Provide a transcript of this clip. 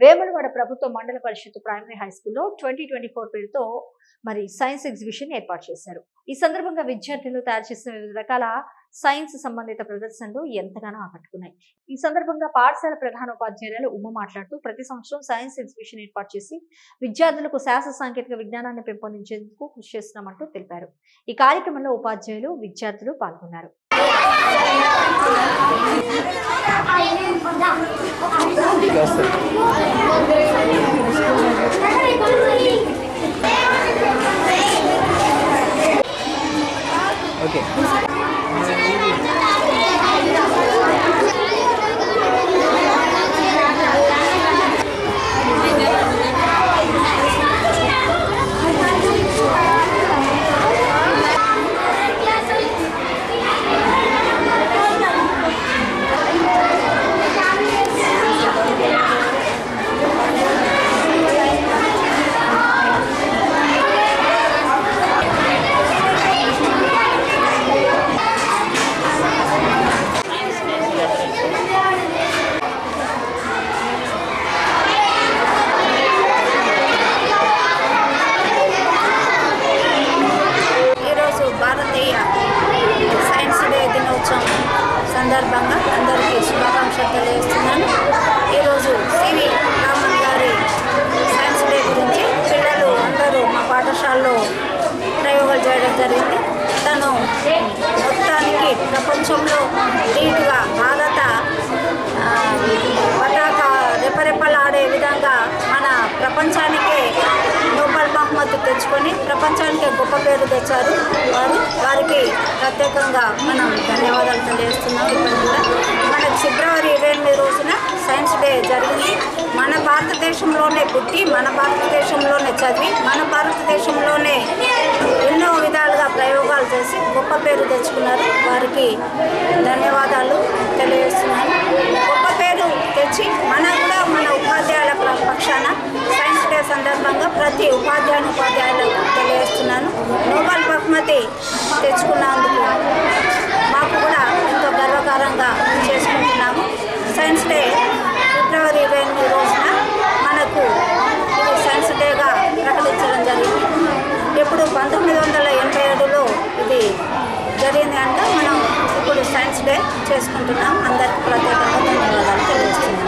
వేములవాడ ప్రభుత్వ మండల పరిషత్ ప్రైమరీ హై స్కూల్లో ట్వంటీ ట్వంటీ ఫోర్ పేరుతో మరి సైన్స్ ఎగ్జిబిషన్ ఏర్పాటు చేశారు. ఈ సందర్భంగా విద్యార్థులు తయారు చేసిన వివిధ రకాల సైన్స్ సంబంధిత ప్రదర్శనలు ఎంతగానో ఆకట్టుకున్నాయి. ఈ సందర్భంగా పాఠశాల ప్రధాన ఉపాధ్యాయులు ఉమ్మ మాట్లాడుతూ ప్రతి సంవత్సరం సైన్స్ ఎగ్జిబిషన్ ఏర్పాటు చేసి విద్యార్థులకు శాస్త్ర సాంకేతిక విజ్ఞానాన్ని పెంపొందించేందుకు కృషి చేస్తున్నామంటూ తెలిపారు. ఈ కార్యక్రమంలో ఉపాధ్యాయులు విద్యార్థులు పాల్గొన్నారు. 감. మొత్తానికి ప్రపంచంలో నీట్గా భారత పతాక రెపరెపలాడే విధంగా మన ప్రపంచానికే నోబెల్ బహుమతి తెచ్చుకొని ప్రపంచానికి గొప్ప పేరు తెచ్చారు వారు. వారికి ప్రత్యేకంగా మనం ధన్యవాదాలు తెలియజేస్తున్నాం. ఇప్పుడు కూడా మనకు ఫిబ్రవరి ఇరవై ఎనిమిది రోజున సైన్స్ డే జరిగింది. మన భారతదేశంలోనే పుట్టి మన భారతదేశంలోనే చదివి మన భారతదేశంలోనే ప్రయోగాలు చేసి గొప్ప పేరు తెచ్చుకున్నారు. వారికి ధన్యవాదాలు తెలియజేస్తున్నాను. గొప్ప పేరు తెచ్చి మన కూడా మన ఉపాధ్యాయుల పక్షాన సైన్స్ డే సందర్భంగా ప్రతి ఉపాధ్యాయుని ఉపాధ్యాయులకు తెలియజేస్తున్నాను. నోబెల్ బహుమతి తెచ్చుకున్నాను మాకు కూడా ఎంతో గర్వకారంగా చేసుకుంటున్నాము సైన్స్ డే ఫిబ్రవరి ఇరవై ఎనిమిది రోజున మనకు ఇది సైన్స్ డేగా ప్రకటించడం జరిగింది ఇప్పుడు పంతొమ్మిది వందల ఎనభై ఏడులో ఇది జరిగింది అంటే మనం ఇప్పుడు సైన్స్ డే చేసుకుంటున్నాం. అందరికి ప్రత్యేకంగా ధన్యవాదాలు తెలియజేస్తున్నాం